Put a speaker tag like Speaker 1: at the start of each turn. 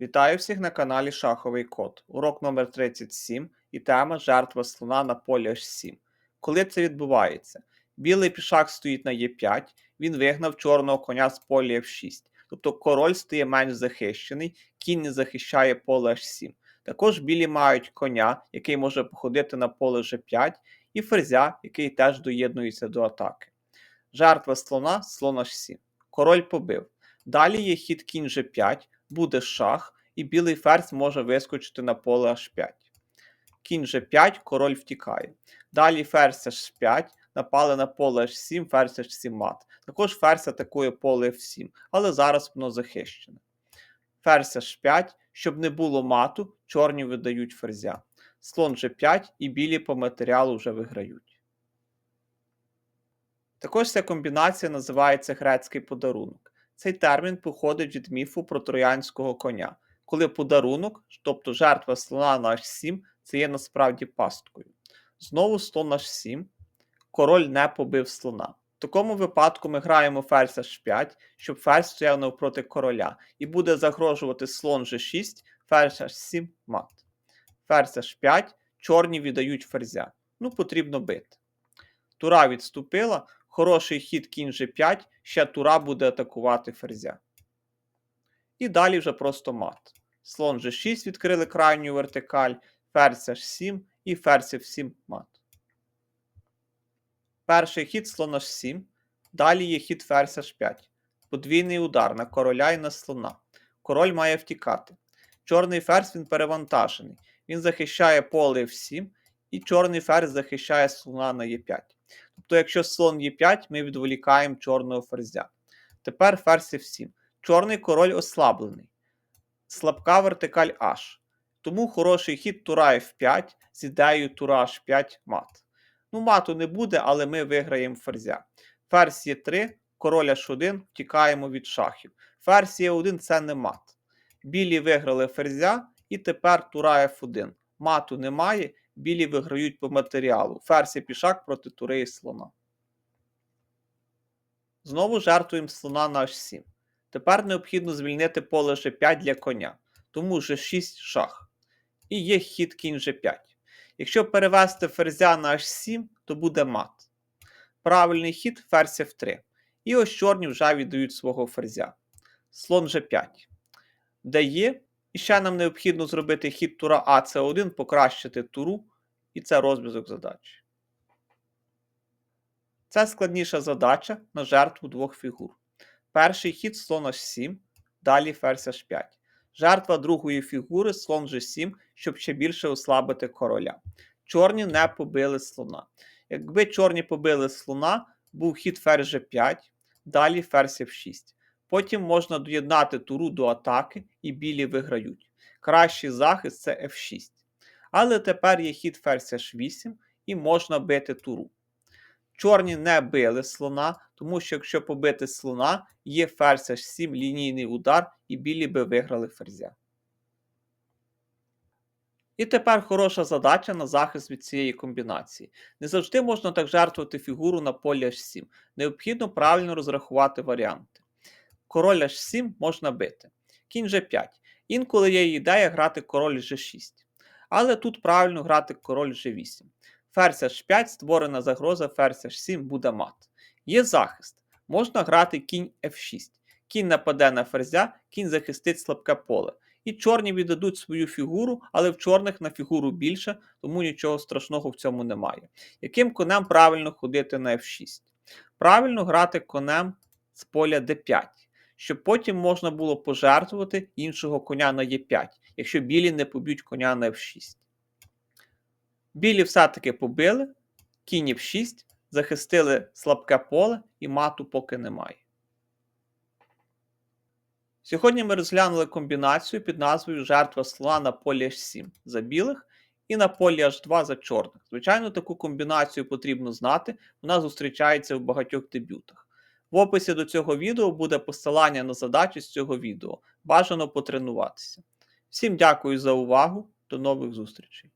Speaker 1: Вітаю всіх на каналі Шаховий Код. Урок номер 37 і тема жертва слона на полі H7. Коли це відбувається? Білий пішак стоїть на Е5, він вигнав чорного коня з поля F6. Тобто король стає менш захищений, кінь не захищає поле H7. Також білі мають коня, який може походити на поле G5, і ферзя, який теж доєднується до атаки. Жертва слона слон H7. Король побив. Далі є хід кінь G5, буде шах, і білий ферзь може вискочити на поле H5. Кінь G5, король втікає. Далі ферзь H5, напали на поле H7, ферзь H7 мат. Також ферзь атакує поле F7, але зараз воно захищене. Ферзь H5, щоб не було мату, чорні видають ферзя. Слон G5 і білі по матеріалу вже виграють. Також ця комбінація називається грецький подарунок. Цей термін походить від міфу про троянського коня, коли подарунок, тобто жертва слона на H7, це є насправді пасткою. Знову слон H7, король не побив слона. В такому випадку ми граємо ферзь H5, щоб ферзь стояв навпроти короля, і буде загрожувати слон G6, ферзь H7 мат. Ферзь H5, чорні віддають ферзя. Ну, потрібно бити. Тура відступила, хороший хід кінь G5, ще тура буде атакувати ферзя. І далі вже просто мат. Слон G6 відкрили крайню вертикаль, ферзь H7 і ферзь F7 мат. Перший хід слон H7. Далі є хід ферзь H5. Подвійний удар на короля і на слона. Король має втікати. Чорний ферзь він перевантажений. Він захищає поле F7, і чорний ферзь захищає слона на Е5. Тобто, якщо слон Е5, ми відволікаємо чорного ферзя. Тепер ферзь F7. Чорний король ослаблений. Слабка вертикаль H. Тому хороший хід тура F5 з ідеєю тура H5 мат. Ну, мату не буде, але ми виграємо ферзя. Ферзь Е3, король H1, втікаємо від шахів. Ферзь Е1 це не мат. Білі виграли ферзя, і тепер тура F1. Мату немає, білі виграють по матеріалу. Ферзь і пішак проти тури слона. Знову жертвуємо слона на H7. Тепер необхідно звільнити поле G5 для коня, тому G6 шах. І є хід кінь G5. Якщо перевести ферзя на H7, то буде мат. Правильний хід ферзь F3. І ось чорні вже віддають свого ферзя. Слон G5. Дає. І ще нам необхідно зробити хід тура А це 1 покращити туру, і це розв'язок задачі. Це складніша задача на жертву двох фігур. Перший хід слон H7, далі ферзь H5. Жертва другої фігури слон G7, щоб ще більше ослабити короля. Чорні не побили слона. Якби чорні побили слона, був хід ферзь G5, далі ферзь F6. Потім можна доєднати туру до атаки і білі виграють. Кращий захист це F6. Але тепер є хід ферзь H8 і можна бити туру. Чорні не били слона, тому що якщо побити слона, є ферзь H7 лінійний удар, і білі би виграли ферзя. І тепер хороша задача на захист від цієї комбінації. Не завжди можна так жертвувати фігуру на полі H7. Необхідно правильно розрахувати варіанти. Король H7 можна бити. Кінь G5. Інколи є ідея грати король G6. Але тут правильно грати король G8. Ферзь H5 створена загроза ферзь H7 буде мат. Є захист. Можна грати кінь F6. Кінь нападе на ферзя, кінь захистить слабке поле. І чорні віддадуть свою фігуру, але в чорних на фігуру більше, тому нічого страшного в цьому немає. Яким конем правильно ходити на F6? Правильно грати конем з поля D5, щоб потім можна було пожертвувати іншого коня на Е5, якщо білі не поб'ють коня на F6. Білі все-таки побили, кінь F6, захистили слабке поле і мату поки немає. Сьогодні ми розглянули комбінацію під назвою Жертва слона на полі H7 за білих і на полі H2 за чорних. Звичайно, таку комбінацію потрібно знати, вона зустрічається в багатьох дебютах. В описі до цього відео буде посилання на задачі з цього відео. Бажано потренуватися. Всім дякую за увагу, до нових зустрічей!